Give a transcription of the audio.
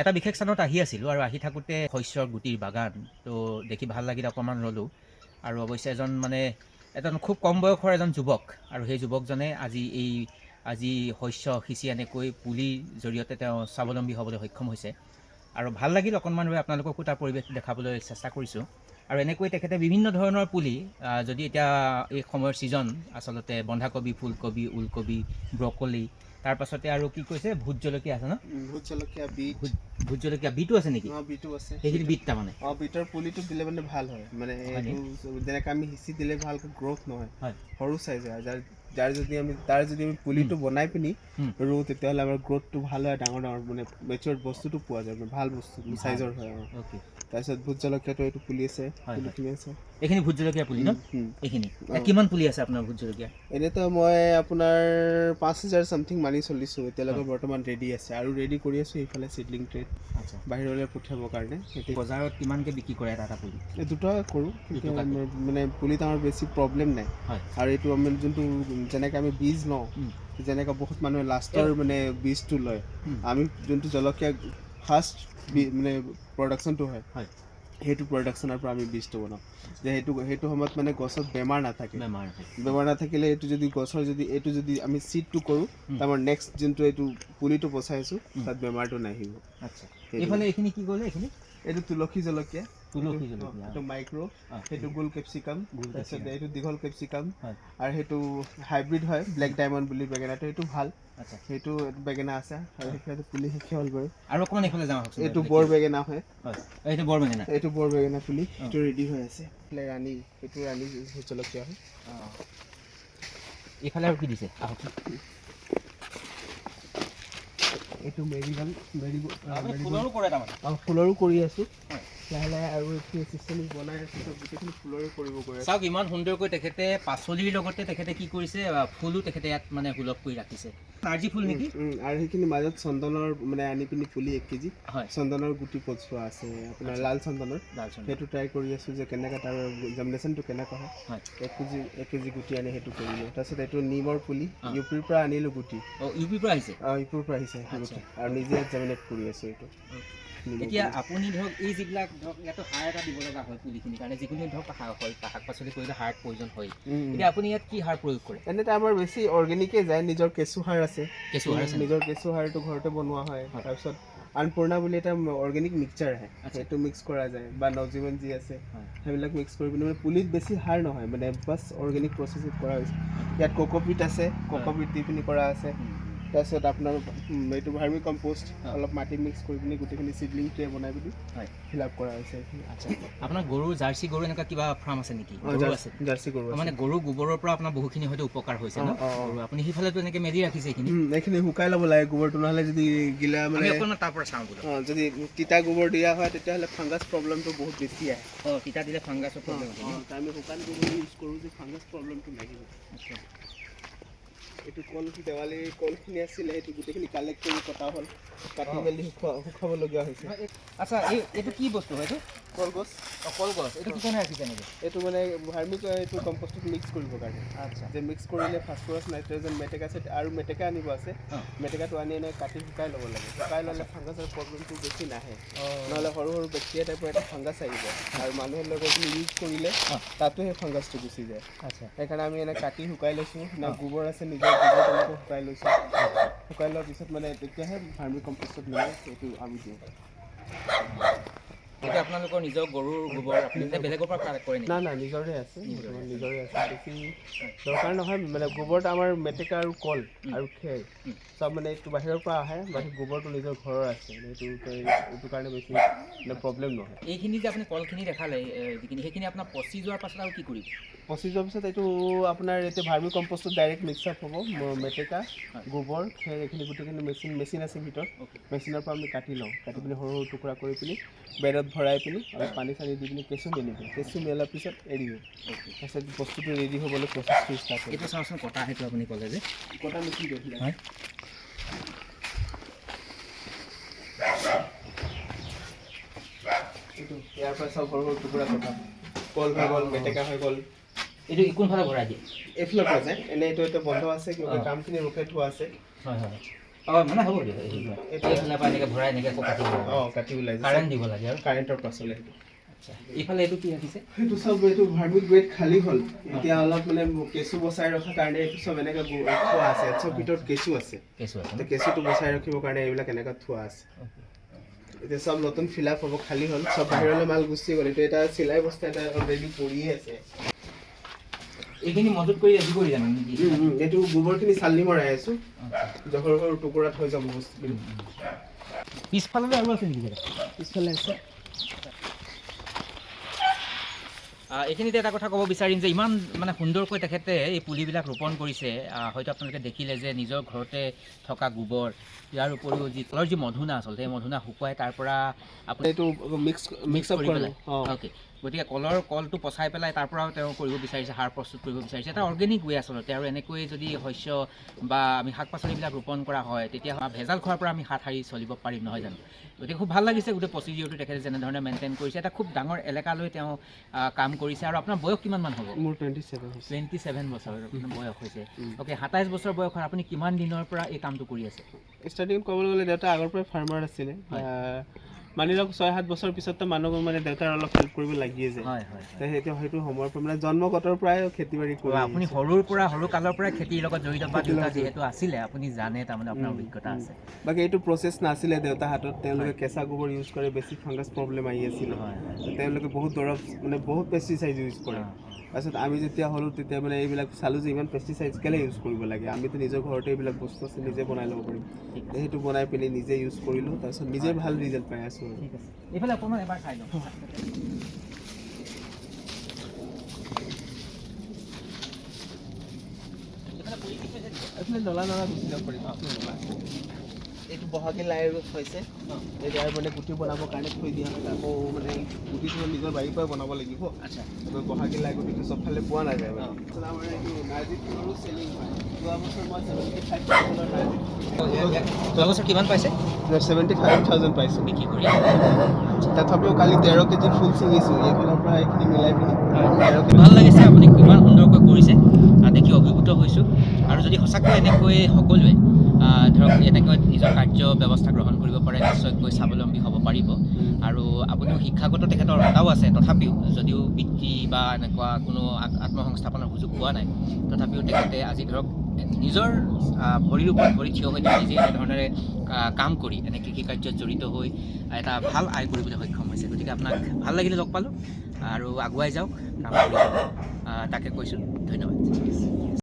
এটা বিশেষ স্থানত আহি আছিলোঁ আৰু আহি থাকোঁতে শস্যৰ গুটিৰ বাগান, তো দেখি ভালো লাগিল অকণমান ৰ'লোঁ। আৰু অৱশ্যে এজন মানে এজন খুব কম বয়সৰ এজন যুৱক আৰু সেই যুৱকজনে আজি এই, আজি শস্য সিঁচি এনেকৈ পুলিৰ জৰিয়তে তেওঁ স্বাৱলম্বী হ'বলৈ সক্ষম হৈছে। আৰু ভালো লাগিল অকণমান ৰৈ আপোনালোককো তাৰ পৰিৱেশ দেখাবলৈ চেষ্টা কৰিছোঁ। আৰু এনেকৈ তেখেতে বিভিন্ন ধৰণৰ পুলি যদি এতিয়া এই সময়ৰ ছিজন, আচলতে বন্ধাকবি, ফুলকবি, ওলকবি, ব্ৰকলি তাৰ পাছতে আৰু কি কৈছে? ভোট জলকীয়া আছে ন? ভোট জলকীয়া বিট। ভোট জলকীয়া বিটো আছে নেকি? অ বিটো আছে। সেইখিনি বিট তাৰমানে। অ বিটৰ পুলিটো দিলে মানে ভালো হয়। মানে যেনেকৈ আমি সিঁচি দিলে ভালকৈ গ্ৰ'থ নহয়। হয়। সৰু চাইজ হয় যাৰ যাৰ যদি আমি তাৰ যদি আমি পুলিটো বনাই পিনি। ৰুওঁ তেতিয়াহ'লে আমাৰ গ্ৰ'থটো ভালো হয় ডাঙৰ ডাঙৰ মানে মেচিয়ৰ বস্তুটো পোৱা যায় মানে ভালো বস্তু চাইজৰ হয় অ'কে তাৰপিছত ভোট জলকীয়াটো এইটো পুলি আছে পুলিখিনি আছে। এইখিনি ভোট জলকীয়া পুলি ন? এইখিনি। কিমান পুলি আছে আপোনাৰ ভোট জলকীয়া? এনেতো মই আপোনাৰ পাঁচ হাজাৰ চামথিং মানি চলিছোঁ এতিয়ালৈকে বৰ্তমান ৰেডি আছে আৰু ৰেডি কৰি আছোঁ এইফালে চিডলিং ট্ৰেড আচ্ছা। বাহিৰলৈ পঠিয়াবৰ কাৰণে। বজাৰত কিমানকৈ বিক্ৰী কৰে এটা এটা পুলি? দুটা কৰোঁ মানে পুলিত আমাৰ বেছি প্ৰব্লেম নাই। আৰু এইটো আমি যোনটো যেনেকৈ আমি বীজ লওঁ উম। যেনেকৈ বহুত মানুহে লাষ্টৰ মানে বীজটো লয় উম। আমি যোনটো জলকীয়া ফাৰ্ষ্ট মানে প্ৰডাকশ্যনটো হয় হয়। সেইটো প্ৰডাকশ্যনৰ পৰা আমি বীজটো বনাওঁ। যে সেইটো সেইটো সময়ত মানে গছত বেমাৰ নাথাকে। বেমাৰ হয় বেমাৰ নাথাকিলে এইটো যদি গছৰ যদি এইটো যদি আমি চিডটো কৰোঁ উম। তাৰ নেক্সট যোনটো এইটো পুলিটো পচাইছোঁ তাত বেমাৰটো নাহিব। আচ্ছা। সেইটো। এইফালে এইখিনি কি ক'লে এইখিনি? এইটো তুলসী জলকীয়া তুলসী জলকীয়া, এইটো মাইক্ৰ' সেইটো গোল কেপচিকাম তাৰপিছত এইটো দীঘল কেপচিকাম আৰু সেইটো হাইব্ৰিড হয় ব্লেক ডায়মণ্ড বুলি বেঙেনাটো সেইটো ভালো। আচ্ছা। সেইটো বেঙেনা আছে আৰু সেইটো পুলি শেষে হ'ল বাৰু আৰু অকণমান এইফালে যাওঁ এইটো বৰ বেঙেনা হয়। এইটো বৰ বেঙেনা। এইটো বৰ বেঙেনা পুলি সেইটো ৰেডি হৈ আছে। এইফালে ৰাণী এইটো ৰাণী জলকীয়া হয়। এইফালে আৰু কি দিছে? আহকচোন। এইটো মেৰিগল মেৰি ফুলৰো কৰে কৰি আছোঁ। লাহে লাহে আৰু এইখিনি চিষ্টেমিক বনাই আছোঁ চব গোটেইখিনি ফুলৰো কৰিব গৈ আছোঁ। চাওক ইমান সুন্দৰকৈ তেখেতে পাচলিৰ লগতে তেখেতে কি কৰিছে ফুলো তেখেতে ইয়াত মানে সুলভ কৰি ৰাখিছে। নাৰ্জী ফুল নেকি? আৰু সেইখিনি মাজত চন্দনৰ মানে আনি পিনি পুলি এক কেজি। হয়। চন্দনৰ গুটি পচোৱা আছে আপোনাৰ লাল চন্দনৰ। সেইটো ট্ৰাই কৰি আছোঁ যে কেনেকৈ তাৰ জেমিনেশ্যনটো কেনেকুৱা হয়। এক কেজি এক কেজি গুটি আনি সেইটো কৰিলোঁ। তাৰপিছত এইটো নিমৰ পুলি অ। ইউ পিৰ আনিলোঁ গুটি। অঁ ইউ পিৰ আহিছে? অঁ ইউ পিৰ আহিছে। আচ্ছা। আৰু নিজে জেমিনেট কৰি আছোঁ এইটো। এতিয়া আপুনি ধৰক এই যিবিলাক ধৰক ইয়াতো সাৰ এটা দিব লগা হয় পুলিখিনিৰ কাৰণে যিকোনো ধৰক শাক পাচলি কৰিলে সাৰ প্ৰয়োজন হয়। এতিয়া আপুনি ইয়াত কি সাৰ প্ৰয়োগ কৰে? এনেতো আমাৰ বেছি অৰ্গেনিকে যায় নিজৰ কেঁচু সাৰ আছে। কেঁচু সাৰ আছে। নিজৰ কেঁচু সাৰটো ঘৰতে বনোৱা হয়। তাৰপিছত আনপূৰ্ণা বুলি এটা অৰ্গেনিক মিক্সচাৰ আহে। আচ্ছা। সেইটো মিক্স কৰা যায়। বা নজিৱন যি আছে সেইবিলাক মিক্স কৰি পিনি মানে পুলিত বেছি সাৰ নহয় মানে বাছ অৰ্গেনিক প্ৰচেছত কৰা হৈছে। ইয়াত কক'পিট আছে কক'পিট দি পিনি কৰা আছে। তাৰপিছত আপোনাৰ এইটো ভাৰ্মি কম্প'ষ্ট অলপ মাটি মিক্স কৰি পিনি গোটেইখিনি চিডলিং ট্ৰে বনাই পিনি হয়। ফিল আপ কৰা হৈছে আচ্ছা। আপোনাৰ গৰু জাৰ্চি গৰু এনেকুৱা কিবা ফাৰ্ম আছে নেকি? জাৰ্চি- গৰু মানে গৰু গোবৰৰ পৰা আপোনাৰ বহুখিনি হয়তো উপকাৰ হৈছে ন? আপুনি সেইফালেতো এনেকৈ মেলি ৰাখিছে এইখিনি? এইখিনি শুকাই ল'ব লাগে গোবৰটো নহ'লে যদি গিলা মানে তাৰ পৰা চাওঁ বোলো। অঁ, যদি তিতা গোবৰ দিয়া হয় তেতিয়াহ'লে ফাংগাছ প্ৰব্লেমটো বহুত বেছি আহে। অঁ তিতা দিলে ফাংগাছৰ প্ৰব্লেম? আমি শুকান গোবৰ ইউজ কৰোঁ যে ফাংগাছ প্ৰব্লেমটো নাহিব আচ্ছা। এইটো কল দেৱালীৰ কলখিনি আছিলে সেইটো গোটেইখিনি কালেক্ট কৰি কটা হ'ল। কাটি। মেলি শুকুৱা শুকাবলগীয়া হৈছে। আচ্ছা এই এইটো কি বস্তু হয় এইটো? কলগছ। অঁ কলগছ। এইটো কি কাৰণে ৰাখিছে এইটো মানে ভাৰ্মিক এইটো কম্পষ্টত মিক্স কৰিবৰ কাৰণে। আচ্ছা। যে মিক্স কৰিলে ফচফৰাছ নাইট্ৰজেন মেটেকা চেট আৰু মেটেকা আনিব আছে। মেটেকাটো আনি এনে কাটি শুকাই ল'ব লাগে। শুকাই ল'লে ফাংগাছৰ প্ৰব্লেমটো বেছি নাহে। নহ'লে সৰু সৰু বেক্টেৰিয়া টাইপৰ এটা ফাংগাছ আহিব আৰু মানুহৰ লগত ইউজ কৰিলে তাতো সেই ফাংগাছটো গুচি যায়। আচ্ছা। সেইকাৰণে আমি এনে কাটি শুকাই লৈছোঁ। না গোবৰ আছে তেনেকৈ শুকাই লৈছোঁ শুকাই লোৱাৰ পিছত মানে তেতিয়াহে ভাৰ্মি কম্পষ্টত মানে এইটো আমি দিওঁ এতিয়া আপোনালোকৰ নিজৰ গৰুৰ গোবৰ আপুনি বেলেগৰ পৰা কালেক্ট কৰে নেকি? না না নিজৰে আছে। নিজৰে আছে। বেছি দৰকাৰ নহয় মানে গোবৰটো আমাৰ মেটেকা আৰু কল আৰু খেৰ চব মানে এইটো বাহিৰৰ পৰা আহে বাকী গোবৰটো নিজৰ ঘৰৰ আছে। এইটো এইটো কাৰণে বেছি মানে প্ৰব্লেম নহয়। এইখিনি যে আপুনি কলখিনি দেখালে যিখিনি সেইখিনি আপোনাৰ পচি যোৱাৰ পাছত আৰু কি কৰিব? পঁচি যোৱাৰ পিছত এইটো আপোনাৰ এতিয়া ভাৰ্মি কম্পষ্টত ডাইৰেক্ট মিক্স আপ হ'ব মেটেকা গোবৰ খেৰ এইখিনি গোটেইখিনি মেচিন মেচিন আছে ভিতৰত। মেচিনৰ পৰা আমি কাটি লওঁ। কাটি পিনি সৰু সৰু টুকুৰা কৰি পিনি বেৰত ভৰাই পিনি অলপ পানী চানী দি পিনি কেঁচু মেলি দিওঁ। কেঁচু মেলাৰ পিছত এৰি দিওঁ। তাৰপিছত বস্তুটো ৰেডি হ'বলৈ প্ৰচেছটো ষ্টাৰ্ট হয় চাওঁচোন কটা সেইটো আপুনি ক'লে যে। কটা মেচিন হয়। ইয়াৰ পৰা চব সৰু সৰু টুকুৰা কটা। কল হৈ গ'ল মেটেকা হৈ গ'ল। এইটো কোনফালে ভৰাই দিয়ে? এইফালৰ পৰা যায় এনেই এইটো এতিয়া বন্ধ আছে অ। কামখিনি ৰখাই থোৱা আছে। হয় হয়। অঁ মানে হ'ব দিয়ক এইফালৰ পৰা এনেকৈ ভৰাই এনেকৈ আকৌ কাটিব অঁ কাটি ওলাই কাৰেণ্ট দিব লাগে আৰু। কাৰেণ্টৰ পাছলৈ আচ্ছা ইফালে এইটো কি ৰাখিছে? সেইটো চব এইটো ভাৰ্মিক ৱেট খালী হ'ল। এতিয়া অলপ মানে কেঁচু বচাই ৰখাৰ কাৰণে এইটো চব এনেকৈ থোৱা আছে। চব ভিতৰত কেঁচু আছে। কেঁচু আছে কেঁচুটো বচাই ৰাখিবৰ কাৰণে এইবিলাক এনেকৈ থোৱা আছে। এতিয়া চব নতুন ফিল আপ হ'ব খালী হ'ল। চব বাহিৰলৈ মাল গুচি গ'ল। এইটো এটা চিলাই বস্তা এটা অলৰেডি পৰিয়ে আছে। এইখিনি মজুত কৰি ৰাখিব জানো নেকি? এইটো গোবৰখিনি চালনি মৰাই আছোঁ। আচ্ছা। সৰু টুকুৰাত হৈ যাব বস্তুখিনি। পিছফালে আৰু আছে নেকি পিছফালে আছে। এইখিনিতে এটা কথা ক'ব বিচাৰিম যে ইমান মানে সুন্দৰকৈ তেখেতে এই পুলিবিলাক ৰোপণ কৰিছে। হয়তো আপোনালোকে দেখিলে যে নিজৰ ঘৰতে থকা গোবৰ ইয়াৰ উপৰিও যি কলৰ যি মধুনা আচলতে এই মধুনা শুকুৱাই তাৰ পৰা আপুনি এইটো মিক্স মিক্স কৰি কৰি পেলাই। অঁ। অ'কে গতিকে কলৰ কলটো পচাই পেলাই তাৰ পৰাও তেওঁ কৰিব বিচাৰিছে সাৰ প্ৰস্তুত কৰিব বিচাৰিছে। এটা অৰ্গেনিক ৱে আচলতে আৰু এনেকৈ যদি শস্য বা আমি শাক পাচলিবিলাক ৰোপণ কৰা হয় তেতিয়া ভেজাল খোৱাৰ পৰা আমি হাত সাৰি চলিব পাৰিম নহয় জানো? গতিকে খুব ভালো লাগিছে গোটেই প্ৰচিডিঅ'টো তেখেতে যেনেধৰণে মেইনটেইন কৰিছে। এটা খুব ডাঙৰ এলেকালৈ তেওঁ কাম কৰিছে। আৰু আপোনাৰ বয়স কিমানমান হ'ব? মোৰ টুৱেণ্টি ছেভেন টুৱেণ্টি ছেভেন বছৰ বয়স হৈছে। অ'কে সাতাইছ বছৰ বয়সত আপুনি কিমান দিনৰ পৰা এই কামটো কৰি আছে? ষ্টাৰ্টিঙত ক'বলৈ গ'লে দেউতা আগৰ পৰাই ফাৰ্মাৰ আছিলে। মানি লওক ছয় সাত বছৰ পিছততো মানুহ মানে দেউতাৰ অলপ হেল্প কৰিব লাগিয়ে যায়। হয় হয় সেইটো সেইটো সময়ৰ পৰা মানে জন্মগতৰ পৰাই খেতি বাতি কৰি আপুনি সৰুৰ পৰা সৰু কালৰ পৰাই খেতিৰ লগত জড়িত বা দেউতা যিহেতু আছিলে আপুনি জানে তাৰমানে আপোনাৰ অভিজ্ঞতা আছে। বাকী এইটো প্ৰচেছ নাছিলে দেউতা হাতত তেওঁলোকে কেঁচা গোবৰ ইউজ কৰে বেছি ফাংগাছ প্ৰব্লেম আহি আছিলে। হয় তেওঁলোকে বহুত দৰৱ মানে বহুত পেষ্টিচাইড ইউজ কৰে। তাৰপিছত আমি যেতিয়া হ'লোঁ তেতিয়া মানে এইবিলাক চালোঁ যে ইমান পেষ্টিচাইডছ কেলৈ ইউজ কৰিব লাগে। আমিতো নিজৰ ঘৰতে এইবিলাক বস্তু আছে নিজে বনাই ল'ব পাৰিম। সেইটো বনাই পিনি নিজে ইউজ কৰিলোঁ তাৰপিছত নিজে ভালো ৰিজাল্ট পাই আছোঁ এইফালে অকণমান এবাৰ লওঁ। এইফালে নলা নলা গুচি যাব পাৰিম এইটো বহাগী লাই হৈছে। এই লাই মানে গুটি বনাবৰ কাৰণে থৈ দিয়া হয় আকৌ মানে গুটিটো নিজৰ বাৰীৰ পৰাই বনাব লাগিব। আচ্ছা। বহাগী লাই গুটিটো চবফালে পোৱা নাযায় মানে। আমাৰ এইটো নাৰ্জী ফুলৰো চেলিং হয়। যোৱা বছৰ মই ছেভেণ্টি ফাইভ থাউজেণ্ডৰ নাৰ্জী যোৱা বছৰ কিমান পাইছে? ছেভেণ্টি ফাইভ থাউজেণ্ড পাইছোঁ। বিক্ৰী কৰি। তথাপিও কালি তেৰ কেজি ফুল ছিঙিছোঁ এইফালৰ পৰা এইখিনি মিলাই পিনি। ভালো লাগিছে আপুনি কিমান সুন্দৰকৈ কৰিছে। হৈছোঁ। আৰু যদি সঁচাকৈ এনেকৈ সকলোৱে ধৰক এনেকৈ নিজৰ কাৰ্য ব্যৱস্থা গ্ৰহণ কৰিব পাৰে, নিশ্চয়কৈ স্বাৱলম্বী হ'ব পাৰিব। আৰু আপুনিও শিক্ষাগত তেখেতৰ অৰ্হতাও আছে। তথাপিও যদিও বৃত্তি বা এনেকুৱা কোনো আত্মসংস্থাপনৰ সুযোগ পোৱা নাই, তথাপিও তেখেতে আজি ধৰক নিজৰ ভৰিৰ ওপৰত ভৰি থিয় হৈ নিজে এনেধৰণেৰে কাম কৰি এনে কৃষি কাৰ্যত জড়িত হৈ এটা ভালো আয় কৰিবলৈ সক্ষম হৈছে। গতিকে আপোনাক ভালো লাগিলে লগ পালোঁ। আৰু আগুৱাই যাওক, কাম কৰি তাকে কৈছোঁ। ধন্যবাদ।